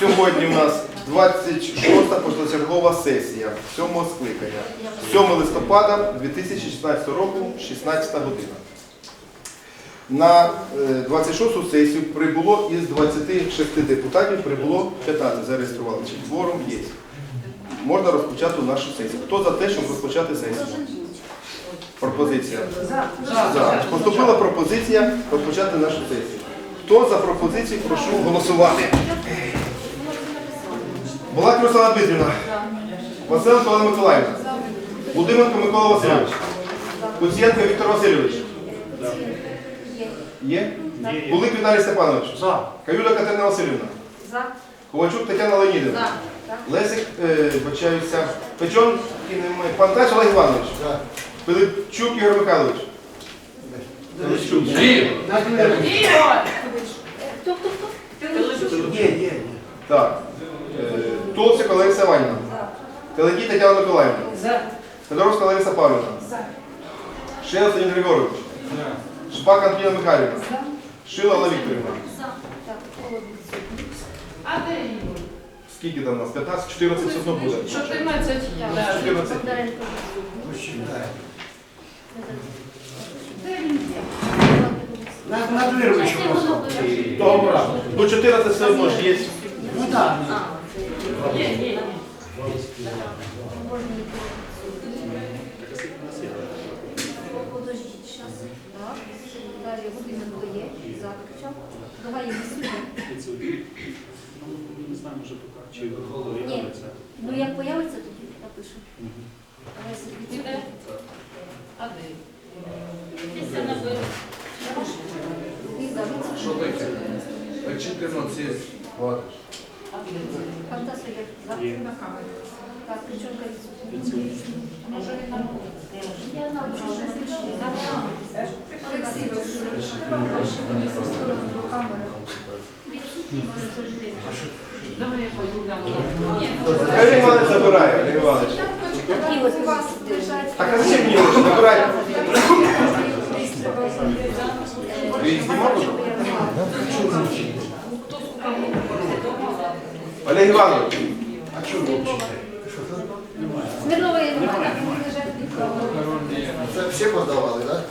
Сьогодні у нас 26-та позачергова сесія 7-го скликання. 7 листопада 2016 року, 16 година. На е, 26-ту сесію прибуло із 26 депутатів, прибуло 15, зареєстрували. Чи Кворум є. Можна розпочати нашу сесію. Хто за те, щоб розпочати сесію? Пропозиція. За. Поступила пропозиція розпочати нашу сесію. Хто за пропозицію, прошу голосувати. Булат Руслана Дмитрівна. Василенко Олена Миколаївна. Будименко Микола Васильович. Куцієнко Віктор Васильович. Є? Кулик Віталій Степанович. Каюля Катерина Васильівна. За. Ковальчук Тетяна Леонідівна. Лесик, е, бачаюся, Печон, і немає. Пантач Олег Іванович. Пилипчук Ігор Михайлович. Хто, хто, хто? Є, є, є. Так. Е, Толсик Олеся Іванівна. Телегій Тетяна Миколаївна. За. Федоровська Лариса Павлівна. За. Шелес Леонід Григорович. Шпак Антоніна Михайлівна. Шила Олена Вікторівна. За. Так, холодно. Скільки там у нас? 15, 14 все одно буде. 14 я. 14. Де він є? На, на двір вийшов. Добре. Ну 14 все одно ж є. Ну так. Подождіть, щас. Так. Далі Гудименко є. За. Все. Давай їм сюди. Не знаю, може поки чи Ні. явиться. Ну як появиться, тоді напишу. А. Він Що таке? А 14 є платиш? Є. Так, причому. Може він там Я. Олексій. Давай я пойду. Олег Іванович забирає, Олег Іванович. Так а зачем мені. Ти їх знімав уже? Олег Іванович. А чого ви вчите? Смірнова Євгена, вони лежать під. Це всі подавали, так?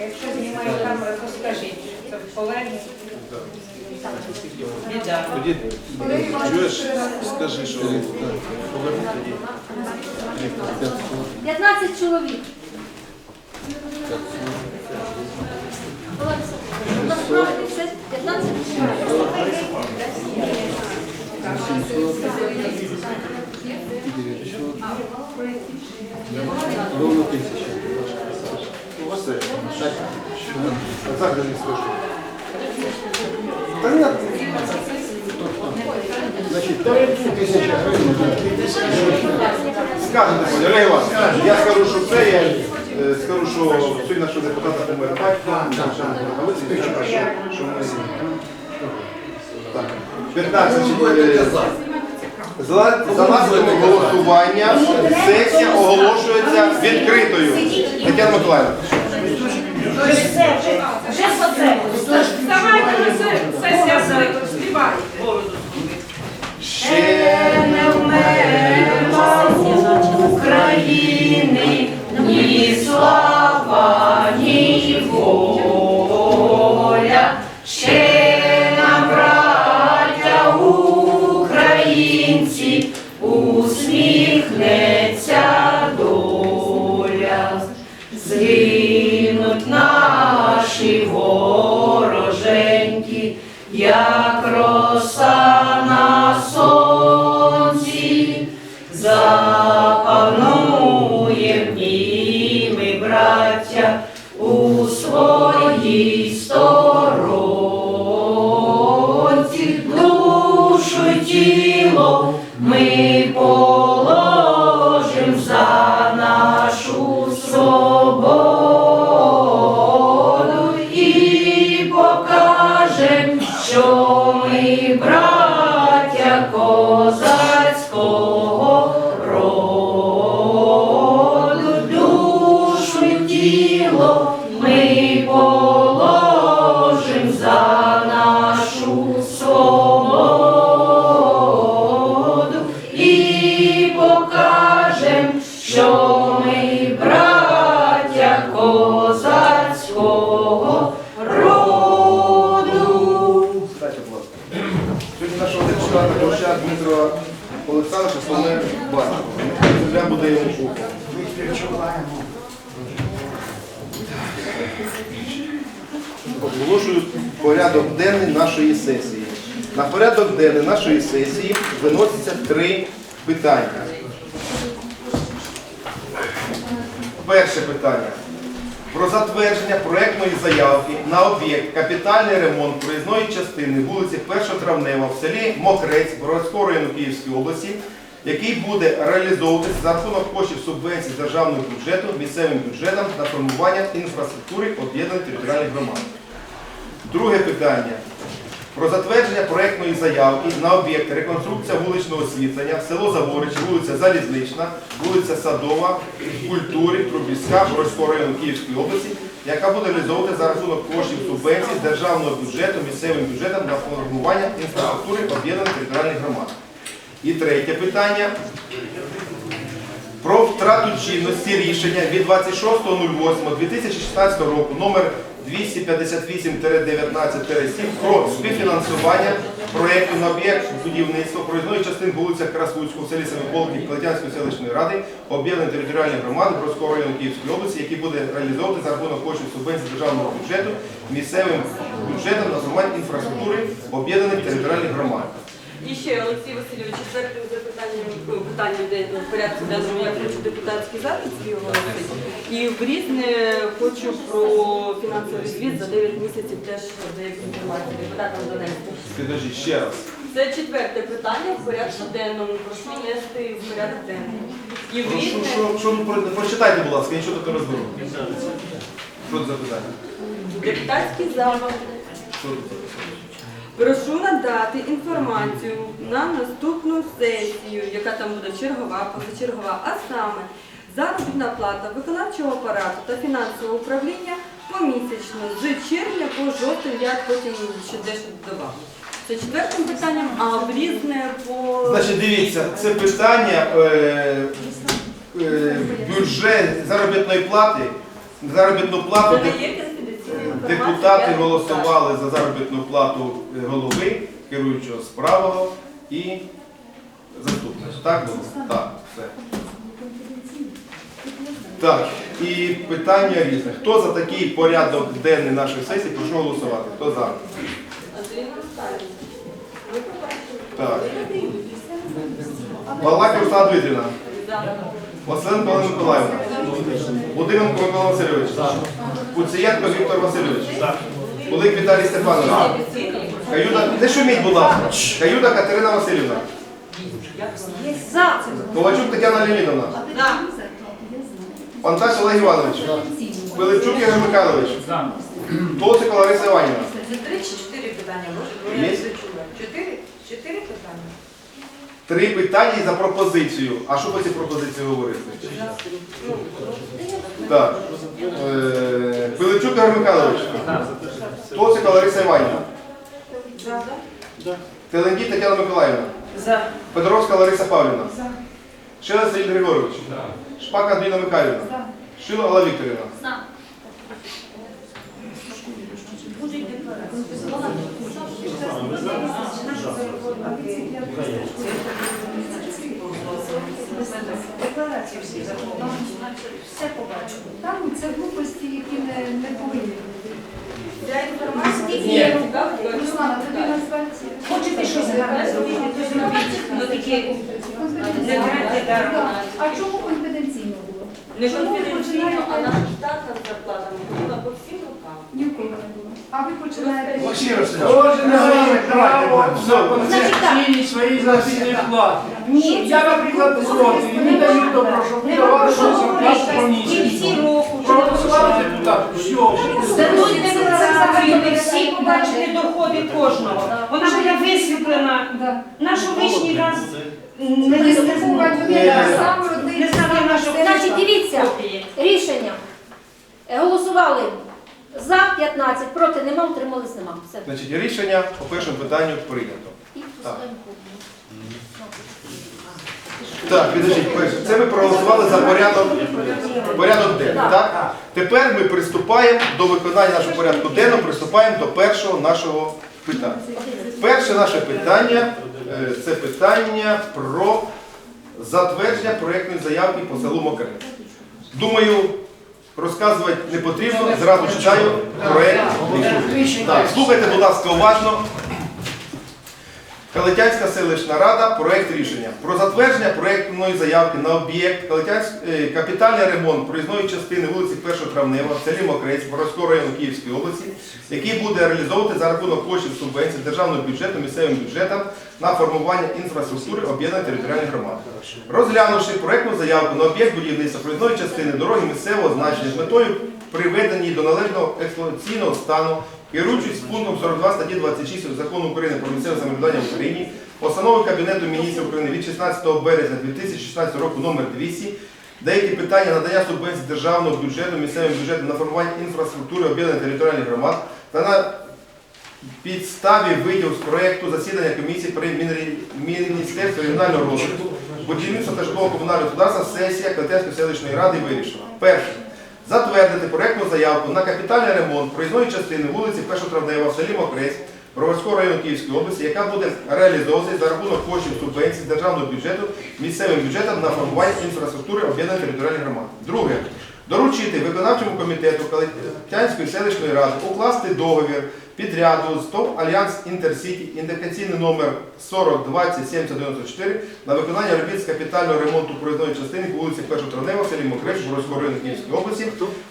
Якщо знімає камера, то скажіть, що колеги. Тоді чуєш, скажи, що поверни тоді. 15 чоловік. Насправді все 15 Ровно тисяча. Так не скажу. Олег Іванович, я скажу, що це, я скажу, що сьогодні нашого депутата помер батько, що ми. Так, 15 е, за, за голосування сесія оголошується відкритою. Тетяна Миколаївна. Оголошую порядок денний нашої сесії. На порядок денний нашої сесії виносяться три питання. Перше питання. Про затвердження проектної заявки на об'єкт капітальний ремонт проїзної частини вулиці 1 Травнева в селі Мокрець Боровського району Київської області, який буде реалізовуватися за рахунок коштів субвенцій з державного бюджету місцевим бюджетом на формування інфраструктури об'єднаних територіальних громад. Друге питання. Про затвердження проектної заявки на об'єкт реконструкція вуличного освітлення, село Заворичі, вулиця Залізнична, вулиця Садова, культури, Трубівська, Боровського району Київської області, яка буде реалізовувати за рахунок коштів субвенцій державного бюджету місцевим бюджетом на формування інфраструктури об'єднаних територіальних громад. І третє питання про втрату чинності рішення від 26.08.2016 року номер 258-19-7 про співфінансування проєкту на об'єкт будівництва проїзної частини вулиця Красуцького в селі Семиполків Калитянської селищної ради об'єднаної територіальної громади Бродського району Київської області, який буде реалізовувати за рахунок коштів субвенцій державного бюджету місцевим бюджетом на формування інфраструктури об'єднаних територіальних громад. І ще Олексій Васильович, четвертим запитанням ну, питанням де в порядку денному я хочу депутатський запит свій оголосити. І в різне хочу про фінансовий звіт за 9 місяців теж деяку інформацію депутатам донести. Підожди, ще раз. Це четверте питання в порядку денному. Прошу внести в порядок денний. І в Прошу, різне що, що, ви про- прочитайте, будь ласка, я нічого тут не розберу. Що це за питання? депутатський запит. Що це за питання? Прошу надати інформацію на наступну сесію, яка там буде чергова, позачергова, а саме заробітна плата виконавчого апарату та фінансового управління помісячно з червня по жовтень, я потім ще дещо додав. Це четвертим питанням, а в різне по Значить, дивіться, це питання е, е, бюджет заробітної плати. Заробітну плату це деп- не є конфіденційна інформація. Депутати голосували за заробітну плату е, голови, керуючого справого і заступника. Так було? Так, все. Так, і питання різне. Хто за такий порядок денний нашої сесії, прошу голосувати. Хто за? Ви побачили? Так. Балак Руслана Дмитрівна. Василенко Олена Миколаївна. Будиненко Микола Васильович. Пуцієнко Віктор Васильович. Кулик Віталій Степанович. Каюда, не шуміть, будь ласка. Каюда Катерина Васильівна. За. Ковачук Тетяна Леонідовна. За. Панташ Олег Іванович. Пилипчук Ігор Михайлович. Толсик Лариса Іванівна. Це три чи чотири питання, може? Чотири? Чотири? Три питання за пропозицію. А що по цій пропозиції говорити? Так. Е, Пилипчук Ігор Михайлович. Толсик Лариса Іванівна. Телендій Тетяна Миколаївна. За. Федоровська Лариса Павлівна. Шелест Сергій Григорович. Шпак Антоніна Михайлівна. Шило Алла Вікторівна. Декларації всі заповнені. Все побачимо. Там це глупості, які не, повинні є цікавою. Руслана, тобі назвати. Хочете щось гарне зробити, то зробіть. Ну такі не грати даром. А чому конфіденційно було? Не конфіденційно, а наша штатна зарплата була по всім рукам. Ні в кого не було. А ви починаєте. Кожен має право Все. на ці свої заробітні плати. Ні, Я, наприклад, проти, і не даю добро, щоб ви давали щось зарплату по місяці. Проголосували депутати, все. Декларацію, ви всі побачите доходи кожного. Вона буде висвітлена. Да. Нашу лишній раз не Не не слухати людей сам родний. Не знаю, на Значить, дивіться, рішення. Голосували за 15, проти нема, утримались нема. Все. Значить, рішення по першому питанню прийнято. І пускаємо. Так, підождіть, перше. Це ми проголосували за порядок, порядок денний, так? Тепер ми приступаємо до виконання нашого порядку денного, приступаємо до першого нашого питання. Перше наше питання е, це питання про затвердження проєктної заявки по селу Мокре. Думаю, розказувати не потрібно, зразу читаю проєкт. Так, слухайте, будь ласка, уважно. Калитянська селищна рада, проект рішення про затвердження проектної заявки на об'єкт е, капітальний ремонт проїзної частини вулиці 1 Травнева в селі Мокрець Боровського району Київської області, який буде реалізовувати за рахунок коштів субвенцій державного бюджету місцевим бюджетам на формування інфраструктури об'єднаних територіальних громад. Розглянувши проектну заявку на об'єкт будівництва проїзної частини дороги місцевого значення з метою приведення до належного експлуатаційного стану, керуючись пунктом 42 статті 26 Закону України про місцеве самоврядування в Україні, постанови Кабінету міністрів України від 16 березня 2016 року номер 200 Деякі питання надання субвенцій державного бюджету, місцевим бюджетом на формування інфраструктури об'єднаних територіальних громад та на підставі видів з проєкту засідання комісії при Міністерстві регіонального розвитку, будівництва та житлово-комунального господарства сесія Катянської селищної ради вирішила. Перше. Затвердити проєктну заявку на капітальний ремонт проїзної частини вулиці 1 Травнева в селі Мокрець Броварського району Київської області, яка буде реалізовуватися за рахунок коштів субвенцій державного бюджету місцевим бюджетом на формування інфраструктури об'єднаних територіальних громад. Друге. Доручити виконавчому комітету Калитянської селищної ради укласти договір підряду з ТОВ Альянс Інтерсіті, індикаційний номер 4020 7094 на виконання робіт з капітального ремонту проїзної частини по вулиці 1 Травнева селі Мокреч Боровського району Київської області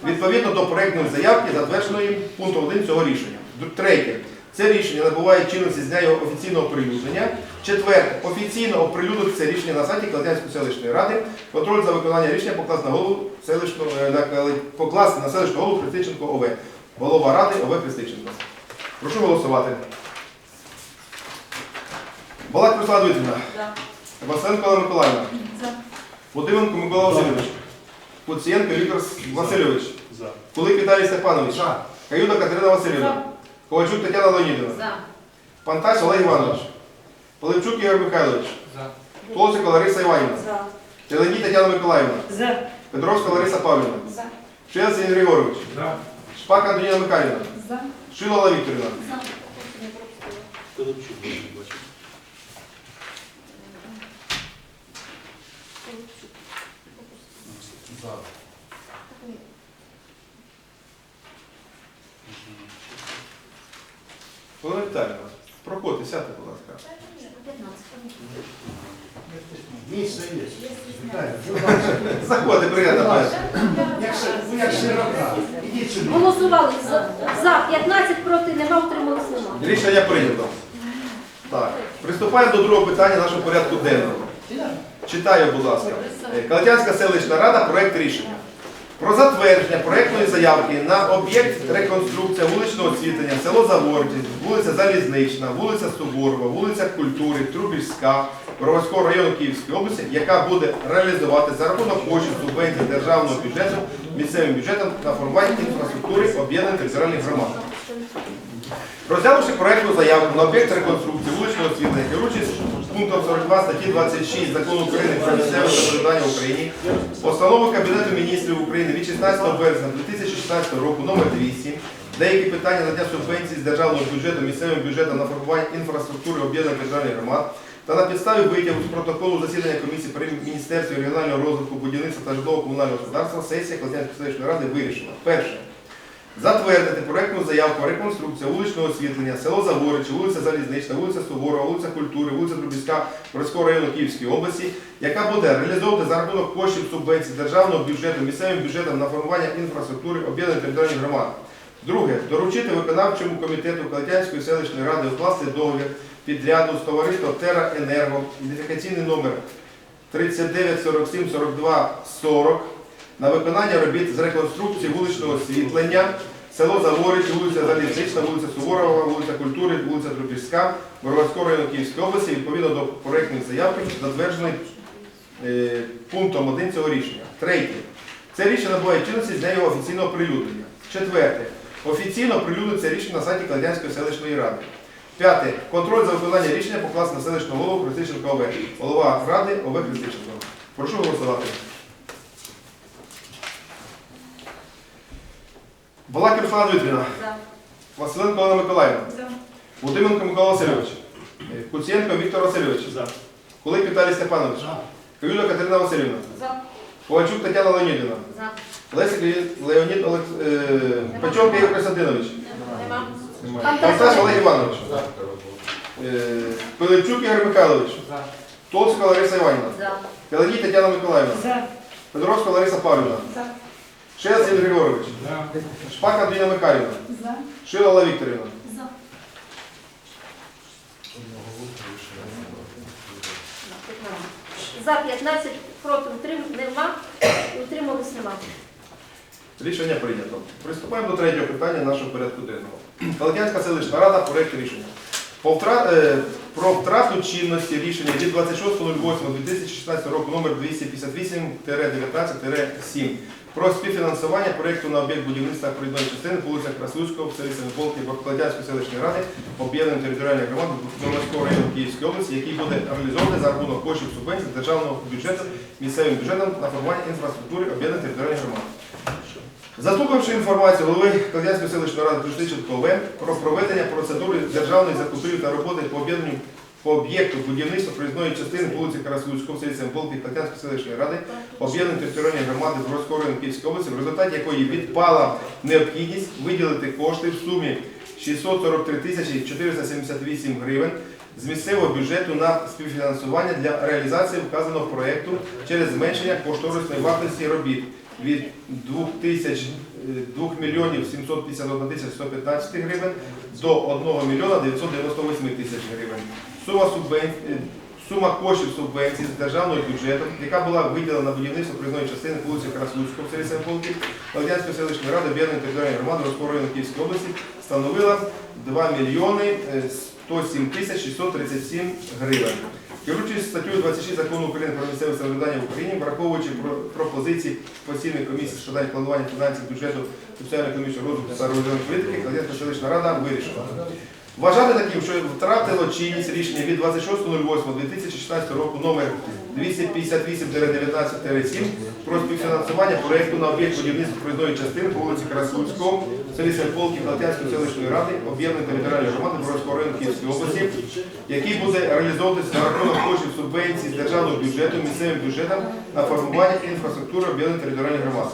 відповідно до проєктної заявки, затвердженої пунктом 1 цього рішення. Третє. Це рішення набуває чинності з дня його офіційного оприлюднення. Четверте. Офіційно оприлюднити це рішення на сайті Калатянської селищної ради. Контроль за виконання рішення покласти на голову селищного е, покласти на селищну голову Христиченко ОВ. Голова ради ОВ Христиченко. Прошу голосувати. Балак Руслана Дмитрівна. Василенко Олена Миколаївна. Будивенко Микола Васильович. Куцієнко Віктор Васильович. За. Кулик Віталій Степанович. Каюда Катерина Васильівна. Ковальчук Тетяна Леонідовна. За. Пантась Олег Іванович. Поливчук Ігор Михайлович. Толсика Лариса Іванівна. За. Теленій Тетяна Миколаївна. За. Петровська Лариса Павлівна. За. Шелс Ігор Григорович. Шпак Антоніна Михайлівна. За. Шила Олена Вікторівна. Пилипчук, бачу. За. Проходьте, сядьте, будь ласка. 15. Заходи, приємно. Голосували за, за 15, проти нема, утримались нема. Рішення прийнято. Так. Приступаємо до другого питання нашого порядку денного. Читаю, будь ласка. Е, Калатянська селищна рада, проект рішення. Про затвердження проектної заявки на об'єкт реконструкція вуличного освітлення, село Заворті, вулиця Залізнична, вулиця Суворова, вулиця Культури, Трубівська, Броварського району Київської області, яка буде реалізувати за рахунок коштів субвенцій державного бюджету місцевим бюджетом на формування інфраструктури об'єднаних територіальних громад. Розглянувши проектну заявку на об'єкт реконструкції вуличного освітлення, керуючись пунктом 42 статті 26 Закону України про місцеве самоврядування в Україні, постанови Кабінету міністрів України від 16 березня 2016 року номер 200 деякі питання надання субвенцій з державного бюджету місцевим бюджетом на формування інфраструктури об'єднаних територіальних громад та на підставі витягу з протоколу засідання комісії при Міністерстві регіонального розвитку, будівництва та житлово-комунального господарства сесія Кладянської селищної ради вирішила. Перше. Затвердити проектну заявку реконструкція вуличного освітлення, село Заворичі, вулиця Залізнична, вулиця Суворова, вулиця Культури, вулиця Трубівська Городського району Київської області, яка буде реалізовувати за рахунок коштів субвенцій державного бюджету місцевим бюджетом на формування інфраструктури об'єднаних територіальних громад. Друге, доручити виконавчому комітету Калатянської селищної ради укласти договір підряду з товариством Тера Енерго, ідентифікаційний номер 3947 42 40 на виконання робіт з реконструкції вуличного освітлення, село Заворич, вулиця Залізнична, вулиця Суворова, вулиця Культури, вулиця Трубівська, Бороварського району Київської області, відповідно до проєктної заявки, затвердженої е, пунктом 1 цього рішення. Третє. Це рішення набуває чинності з нею офіційного прилюднення. Четверте. Офіційно прилюдниться рішення на сайті Кладянської селищної ради. П'яте. Контроль за виконання рішення покласти на селищну голову Христиченко ОВ. Голова ради ОВ Христиченко. Прошу голосувати. Балак Руслана Дмитрівна. За. Василенко Олена Миколаївна. За. Будименко Микола Васильович. Куцієнко Віктор Васильович. За. Кулик Віталій Степанович. Кривюля Катерина Васильівна. За. Ковальчук Тетяна Леонідівна. За. Лесик Леонід- Олег... е, Печонка Ігор Костянтинович. Нема. Немає. Олег Іванович. Е, Пилипчук Ігор Михайлович. Толстика Лариса Іванівна. За. Пелагій Тетяна Миколаївна. За. Федоровська Лариса Павлівна. Шелест Ігор Григорович. Шпак Андріна Михайлівна. Шила Олег Вікторівна. За 15, проти утрим нема, утримались нема. Рішення прийнято. Приступаємо до третього питання нашого порядку денного. Калитянська селищна рада, проект рішення. По втра- е, Про втрату чинності рішення від 26.08.2016 року номер 258-19-7 про співфінансування проєкту на об'єкт будівництва проїзної частини по вулицях Красуцького, в селі Семиполки, Калитянської селищної ради, об'єднаної територіальної громади Донецького району Київської області, який буде реалізований за рахунок коштів субвенцій державного бюджету місцевим бюджетом на формування інфраструктури об'єднаної територіальної громади. Заслухавши інформацію голови Калянської селищної ради Тушниченко ОВ про проведення процедури державної закупівлі та роботи по об'єднанню по об'єкту будівництва проїзної частини вулиці Карасуцького, в селі Семполки Калянської селищної ради, об'єднаної територіальної громади Бровського району Київської області, в результаті якої відпала необхідність виділити кошти в сумі 643 тисячі 478 гривень з місцевого бюджету на співфінансування для реалізації вказаного проєкту через зменшення кошторисної вартості робіт від 2 тисяч е, 2 мільйонів 751 тисяч 115 гривень до 1 мільйона 998 тисяч гривень. Сума субвенції Сума коштів субвенції з державного бюджету, яка була виділена на будівництво проїзної частини вулиці Краснуцького в селі Семполки, Володянської селищної ради об'єднаної територіальної громади Роського району Київської області становила 2 мільйони е, 107 тисяч 637 гривень. Керуючись статтею 26 закону України про місцеве самоврядування в Україні, враховуючи пропозиції постійної комісії з планування фінансів бюджету соціально-економічного розвитку та розвитку політики, Калинська селищна рада вирішила. Вважати таким, що втратило чинність рішення від 26.08.2016 року номер 258-19-7 про співфінансування проєкту на об'єкт будівництва проїзної частини по вулиці Красуцького, в селі Сенполки Калтянської селищної ради, об'єднаної територіальної громади Боровського району Київської області, який буде реалізовуватися за рахунок коштів субвенцій з державного бюджету місцевим бюджетом на формування інфраструктури об'єднаної територіальної громади.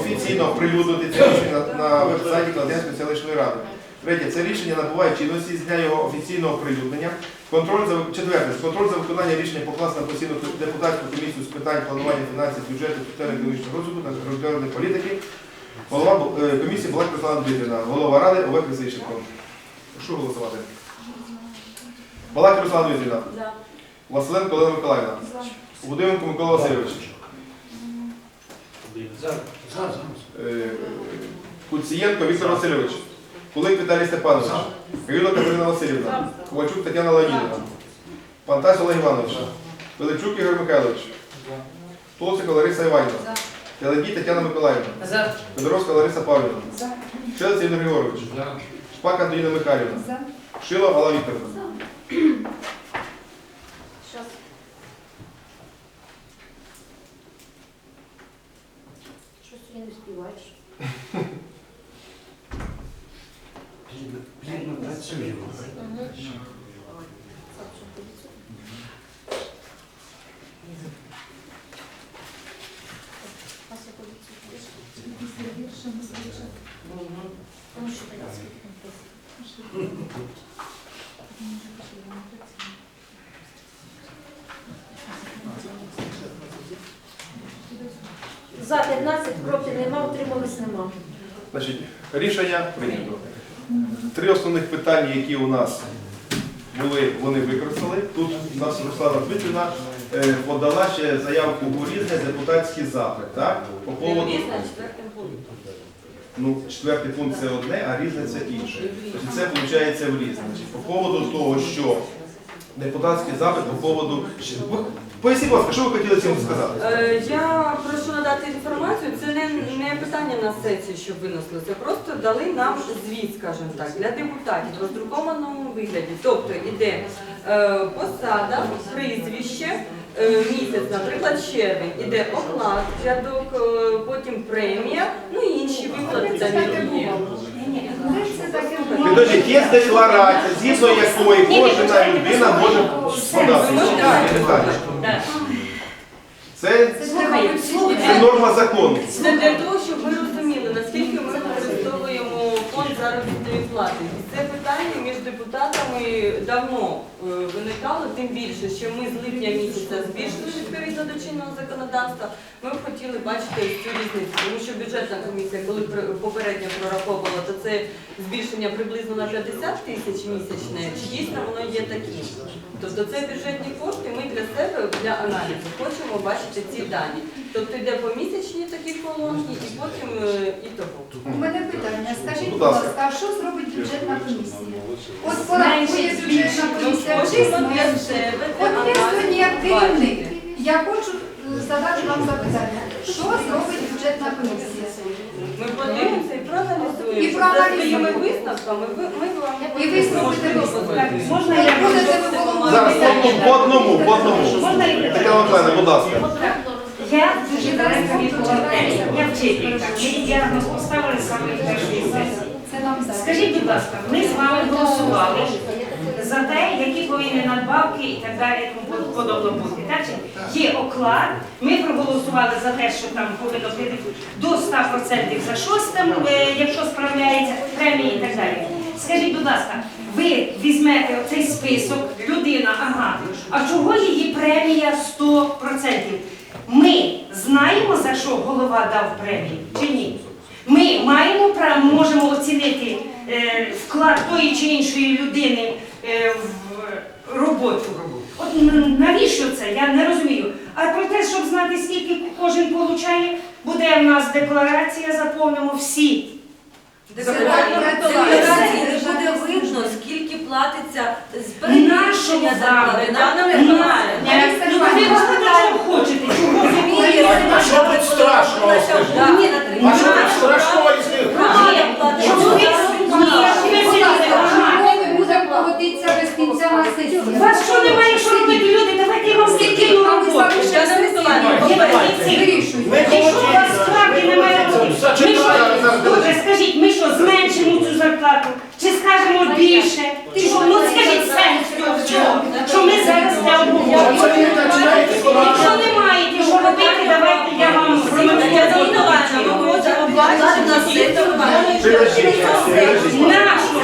Офіційно оприлюднити це на, на веб-сайті Калтянської селищної ради. Третє, це рішення набуває чинності з дня його офіційного оприлюднення. Контроль за четверте, контроль за виконання рішення покласти на постійну депутатську комісію з питань планування фінансів, бюджету, соціально-економічного розвитку та регулярної політики. Голова е, комісії була Руслана Дмитрівна, голова ради Олег Крисиченко. Прошу голосувати. Балак Руслана Дмитрівна. За. Василенко Олена Миколаївна. Будинку Микола Васильович. Е, Куцієнко Віктор Васильович. Кулик Віталій Степанович. Кирило Катерина Васильівна. Ковальчук Тетяна Леонідівна. Пантас Олег Іванович. Пилипчук Ігор Михайлович. Толцика Лариса Іванівна. Телегій Тетяна Миколаївна. Федоровська Лариса Павлівна. Шелець Ігор Григорович. Шпак Антоніна Михайлівна. Шило Алла Вікторовна. Щось ти не співаєш. Плідно працюємо. Мгм. Ася, поліцію. Тому що тоді скільки написано. За 15, проти нема, утримались нема. Значить, рішення прийнято. Три основних питання, які у нас були, вони використали. Тут у нас Руслана Дмитрівна е, подала ще заявку у різне депутатський запит. Так? По поводу, ну, четвертий пункт це одне, а різне це інше. Значить, це виходить в різне. По поводу того, що депутатський запит по поводу. Поясніть, будь ласка, що ви хотіли цим сказати? Е, Я прошу надати інформацію. Питання на сесію, щоб винесли. Це просто дали нам звіт, скажімо так, для депутатів в роздрукованому вигляді. Тобто іде е, посада, прізвище, е, місяць, наприклад, червень, іде оклад, рядок, е, потім премія, ну і інші виплати там є. Підождіть, є декларація, згідно якої кожна людина може подати. Це, це норма закону. Це для того, щоб ми розуміли, наскільки ми використовуємо фонд заробітної плати. І це питання між депутатами давно е, виникало, тим більше, що ми з липня місяця збільшили відповідно до чинного законодавства. Ми б хотіли бачити цю різницю, тому що бюджетна комісія, коли попередньо прораховувала, то це збільшення приблизно на 50 тисяч місячне. Чи дійсно воно є таким? Тобто це бюджетні кошти, ми для себе для аналізу хочемо бачити ці дані. Тобто йде помісячні такі колонки і потім е, і того. У мене питання. Скажіть, Будь ласка, а що зробить бюджетна комісія? От порахує бюджетна комісія для От я сьогодні як керівник. Я хочу е, задати вам запитання. Що зробить бюджетна комісія? Ми подивимося і проаналізуємо. І За проаналізуємо. своїми висновками ви- ми вам І ви зробите висновки. Можна я будете ви головою Зараз по, по одному, по одному. Можна я- Тетяна Миколаївна, будь ласка. Я дуже далека від бухгалтерії. Я вчителька. Мені діагноз поставили саме в першій сесії. Це нам зараз. Скажіть, будь ласка, ми з вами голосували за те, які повинні надбавки і так далі, тому подобно бути. Так чи є оклад. Ми проголосували за те, що там повинно бути до 100% за щось там, е, якщо справляється, премії і так далі. Скажіть, будь ласка, ви візьмете оцей список, людина, ага, а чого її премія 100%? Ми знаємо, за що голова дав премію чи ні? Ми маємо право, можемо оцінити е, вклад тої чи іншої людини е, в роботу. От навіщо це? Я не розумію. А про те, щоб знати, скільки кожен получає, буде в нас декларація, заповнимо всі. Декларації не буде видно, скільки платиться з Нашого передбачення зарплати. Ну, ви просто чого хочете? Чого ви що тут страшного, А що тут страшного, якщо. У вас що немає, що робити, люди? Давайте я вам скільки роботи. Вирішуйте. Якщо у вас справді немає роботи, ми що, добре, скажіть, ми що, зменшимо цю зарплату? Чи скажемо більше? Чи що? Ну скажіть сенс цього всього, що ми зараз це обговорюємо. Це ви починаєте Якщо не маєте що робити, давайте я вам Тетяна Миколаївна, ми можемо бачити на сесію. Підождіть, підождіть. Нашу.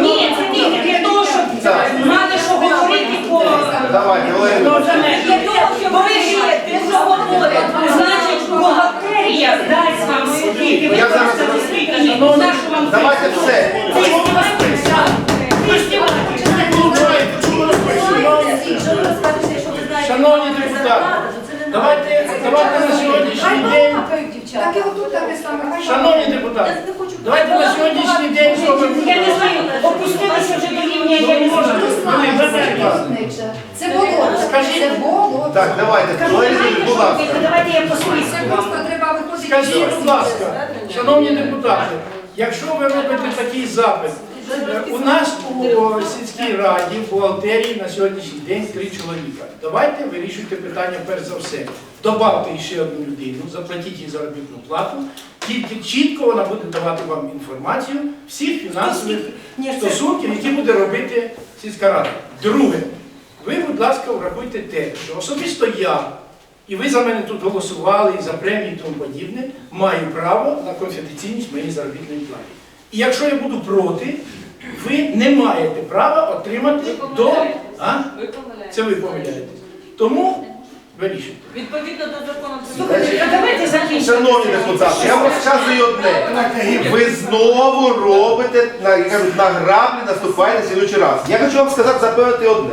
Ні, це тільки для того, щоб мали що говорити по... Давайте, Валерій. Бо ви? Значить, бухгалтерія дасть скільки ви скільки вам? Давайте все. Так і отут таке саме. Шановні депутати, давайте на сьогоднішній день зробимо. Я не знаю, опустилися вже до рівня, я не можу. Це болото. Скажіть. Це. Так, давайте, Валерій, будь ласка. Давайте я Це послухаю просто треба виходити. Скажіть, будь ласка, шановні депутати, якщо ви робите такий запит, у нас у сільській раді, в бухгалтерії на сьогоднішній день три чоловіка. Давайте вирішуйте питання перш за все. Добавте ще одну людину, заплатіть їй заробітну плату. Тільки чітко вона буде давати вам інформацію всіх фінансових стосунків, які буде робити сільська рада. Друге, ви, будь ласка, врахуйте те, що особисто я і ви за мене тут голосували і за премії і тому подібне, маю право на конфіденційність моєї заробітної плати. І якщо я буду проти, ви не маєте права отримати до. А? Ви помиляєтесь. Це ви помиляєтесь. Тому вирішуйте. Відповідно до закону Слухайте, давайте закінчимо. Шановні депутати, я вам розказую одне. Ви знову робите на, як кажуть, на граблі наступаєте слідуючий раз. Я хочу вам сказати, запевнити одне.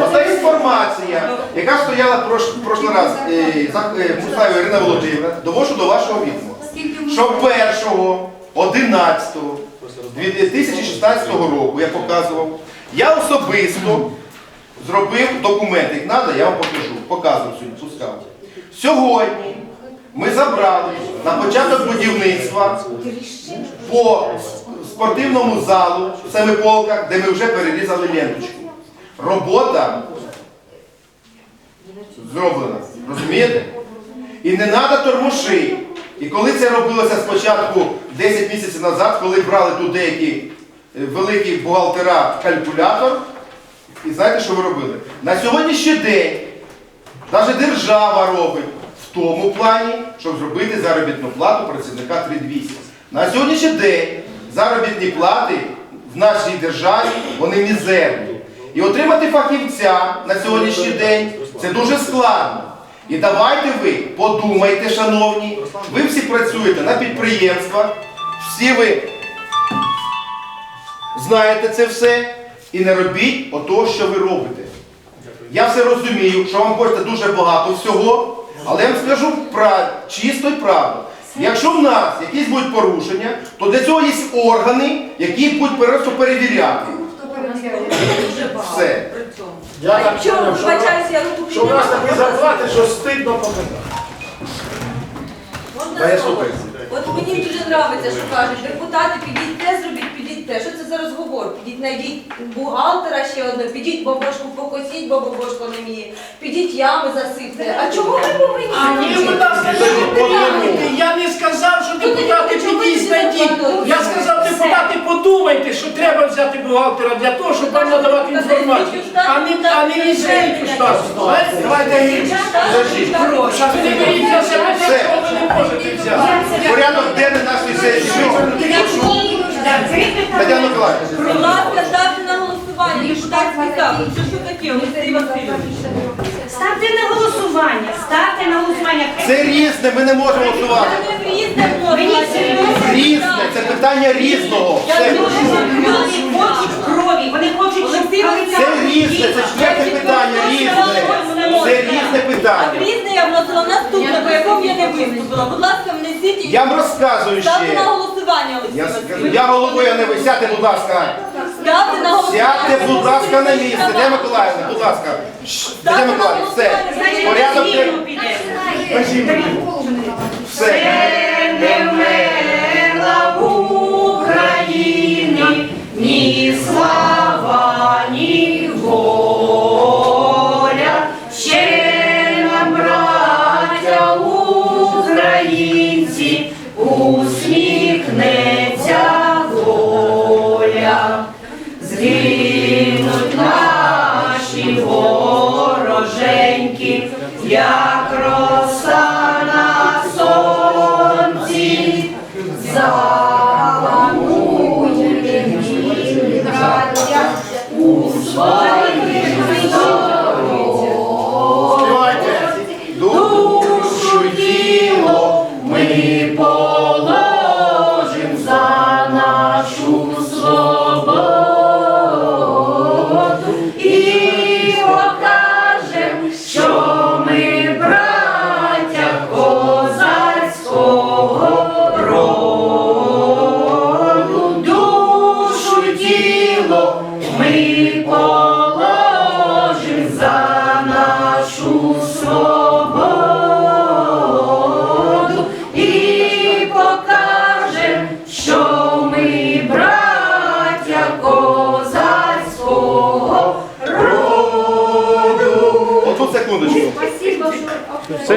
Ота інформація, яка стояла прош, прошлий раз, е, за е, Мусаєва Ірина Володимирівна, довожу до вашого відома. Що 1, 11 2016 року я показував, я особисто зробив документи, як треба, я вам покажу, показую сьогодні, пускав. Сьогодні ми забрали на початок будівництва по спортивному залу в Семиполках, де ми вже перерізали ленточку. Робота зроблена. Розумієте? І не треба тормоши. І коли це робилося спочатку 10 місяців назад, коли брали тут деякі е, великі бухгалтера калькулятор, і знаєте, що ви робили? На сьогоднішній день Навіть держава робить в тому плані, щоб зробити заробітну плату працівника 3200. На сьогоднішній день заробітні плати в нашій державі вони мізерні. І отримати фахівця на сьогоднішній день це дуже складно. І давайте ви подумайте, шановні, ви всі працюєте на підприємствах, всі ви знаєте це все і не робіть ото, що ви робите. Я все розумію, що вам хочеться дуже багато всього, але я вам скажу прав... чисто і правду. Якщо в нас якісь будуть порушення, то для цього є органи, які будуть просто перевіряти. Все. Я так поняв, що, я що у нас такі зарплати, що стидно показати. Можна Та я слово? слухаю. От мені дуже подобається, що кажуть, депутати, підіть те зробіть, підіть те. Що це за розговор? Підіть знайдіть бухгалтера ще одного, підіть бабушку покосіть, бо бабушка не вміє. Підіть ями засипте. А чого ви повинні? А ні, будь ласка, не підтримуйте. Я не сказав, що депутати підіть знайдіть. Я сказав, депутати подумайте, що треба взяти бухгалтера для того, щоб вам надавати інформацію. А не, а не візьміть у штату. Давайте не беріть на себе що ви не можете взяти. Порядок денний нашої сесії. Тетяна Миколаївна. Ставте на голосування. Депутатський запит. Що що таке, Олексій Васильович? Ставте на голосування, ставте на голосування. Це різне, ми не можемо голосувати. Це не різне. Мені серйозно. Різне, це питання різного. Все. Люди хочуть крові, вони хочуть, щоб Олексій Васильович. Це різне, це четверте питання, різне. Це різне А питання. різне я вносила наступне, по якому я не виступила. Будь ласка, внесіть і Я вам розказую ставте на ще. Голосування, Олексій Я голову, скажу, я головою, не ви. Сядьте, будь ласка. Ставте на голосування. Сядьте, будь ласка, на місце. Де Миколаївна, будь ласка. Шш, Тетяна Миколаївна, все. Порядок піде. Все. Не вмерла в Україні ні слава,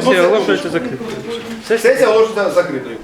Сесія оголошується закритою. Сесія оголошується закритою.